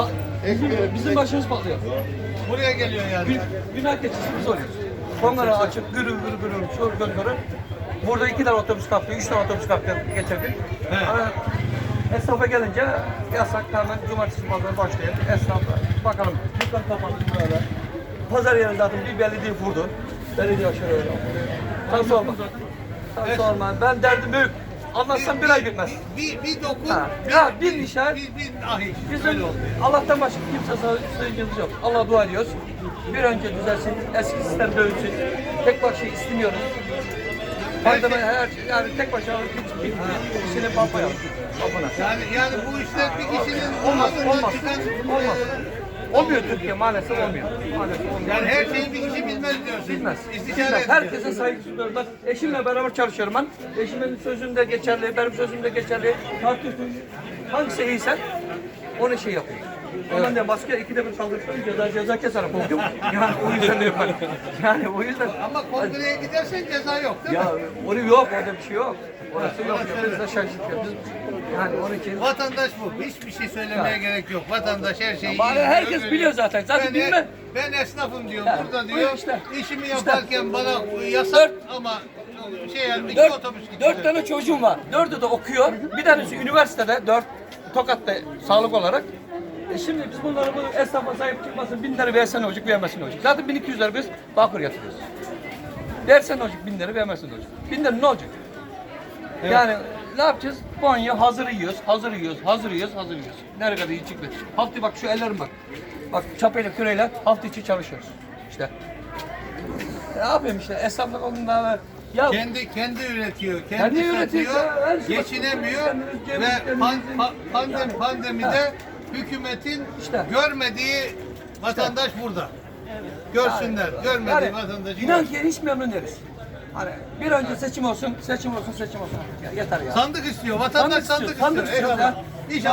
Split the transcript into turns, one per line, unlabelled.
Pa- bizim, bizim başımız patlıyor.
Buraya geliyor yani.
Gün, günah keçisi biz oluyoruz. Sonları açık, gürül gürül gürül, şur gürül gürül. Burada iki tane otobüs kalktı, üç tane otobüs kalktı getirdik.
He.
Ama esnafa gelince yasak hemen cumartesi pazar başlayalım. Esnaf bakalım. Dükkan kapandı böyle. Pazar yerinde zaten bir belediye vurdu. Belediye aşağı öyle. Sen sorma. Sen sorma. Ben derdim büyük. Anlatsam bir ay bitmez.
Bir, bir dokun,
Ha.
bir,
Ya, bir işaret.
Bir, bir ahiş.
Bizim
oldu.
Allah'tan başka kimse söyleyeceğimiz yok. Allah dua ediyoruz. Bir önce düzelsin, eski sistem dövülsün. Tek başına istemiyoruz. Pandemi her şey, yani tek başına hiç bir kişinin pampa yok. Pampana.
Yani, yani bu işler bir kişinin
Olmaz,
ağzından
olmaz,
çıkan,
olmaz.
e,
Olmuyor Türkiye maalesef olmuyor. Maalesef olmuyor.
Yani her şeyi bir kişi bilmez diyorsun.
Bilmez.
İstişare
Bilmez.
ediyor.
Herkese saygı duyuyorum. Ben eşimle beraber çalışıyorum ben. Eşimin sözünde geçerli, benim sözümde geçerli. Tartışıyoruz. Hangisi iyiyse onu şey yapıyor. Ondan da başka ikide bir kaldırsam ceza ceza keserim. Yani o yüzden diyorum ben. Yani o yüzden.
Ama kongreye gidersen ceza yok değil mi?
Ya onu yok orada bir şey yok. Orası yok. Biz de şaşırtık. Biz, yani onun için.
Vatandaş bu. Hiçbir şey söylemeye
Ya.
gerek yok. Vatandaş her şeyi
Bari herkes
görüyor.
biliyor zaten. Zaten
ben,
bilme.
Ben esnafım diyor.
Ya,
Burada diyor.
işte.
İşimi
İşte.
yaparken bana yasak ama şey yani
Dört,
otobüs gidiyor.
dört tane çocuğum var. Dördü de okuyor. Bir tanesi üniversitede, dört Tokat'ta sağlık olarak. E şimdi biz bunları bu esnafa sahip çıkmasın, bin lira versen olacak, vermesin olacak. Zaten 1200 lira biz bakır yatırıyoruz. Versen olacak, bin lira vermesin olacak. Bin lira ne olacak? Yani ne yapacağız? Banyo hazır yiyoruz, hazır yiyoruz, hazır yiyoruz, hazır yiyoruz. Nereye kadar iyi çıktı? Hafta bak şu ellerim bak. Bak çapayla küreyle hafta içi çalışıyoruz. İşte. Ne yapayım işte esnaflık olduğunda ya
Kendi kendi üretiyor, kendi,
Kendi üretiyor
satıyor,
şey-
geçinemiyor ve pan,
kendimiz-
pa- pandemi,
Yani.
pandemide hükümetin
İşte.
görmediği vatandaş burada. Görsünler, görmediği
yani,
vatandaşı
inan ki hiç memnun değiliz. Hani bir önce seçim olsun, seçim olsun, seçim olsun. Ya, yeter ya.
Sandık istiyor, vatandaş
Sandık
sandık,
istiyor, sandık
istiyor.
istiyor
Eyvallah.
ya.
İnşallah